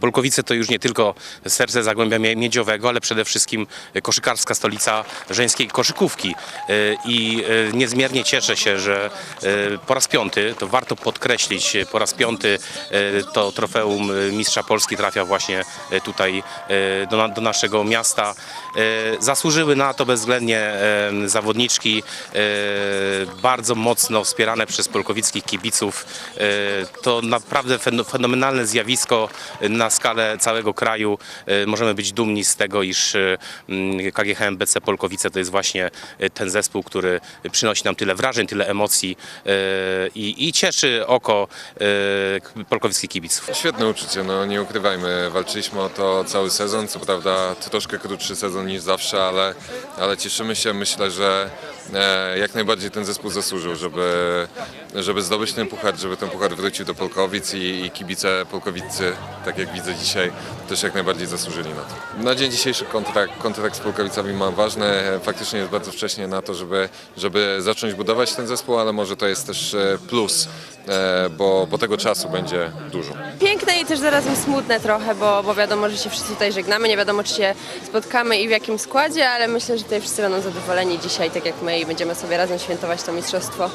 Polkowice to już nie tylko serce Zagłębia Mie- Miedziowego, ale przede wszystkim koszykarska stolica żeńskiej koszykówki. Y, I y, niezmiernie cieszę się, że y, po raz piąty, to warto podkreślić, po raz piąty to trofeum Mistrza Polski trafia właśnie tutaj do, do naszego miasta. Zasłużyły na to bezwzględnie zawodniczki, bardzo mocno wspierane przez polkowickich kibiców. To naprawdę fen- fenomenalne zjawisko na skalę całego kraju. Y, Możemy być dumni z tego, iż y, KGHM BC Polkowice to jest właśnie y, ten zespół, który przynosi nam tyle wrażeń, tyle emocji i, i cieszy oko polkowickich kibiców. Świetne uczucie, no nie ukrywajmy. Walczyliśmy o to cały sezon, co prawda troszkę krótszy sezon niż zawsze, ale, ale cieszymy się. Myślę, że jak najbardziej ten zespół zasłużył, żeby, żeby zdobyć ten puchar, żeby ten puchar wrócił do Polkowic i, i kibice Polkowicy, tak jak widzę dzisiaj, też jak najbardziej zasłużyli na to. Na dzień dzisiejszy kontrakt, kontrakt z Polkowicami mam ważny. Faktycznie jest bardzo wcześnie na to, żeby, żeby zacząć budować ten zespół, ale może to jest też e, plus, e, bo, bo tego czasu będzie dużo. Piękne i też zarazem smutne trochę, bo, bo wiadomo, że się wszyscy tutaj żegnamy, nie wiadomo czy się spotkamy i w jakim składzie, ale myślę, że tutaj wszyscy będą zadowoleni dzisiaj, tak jak my i będziemy sobie razem świętować to mistrzostwo.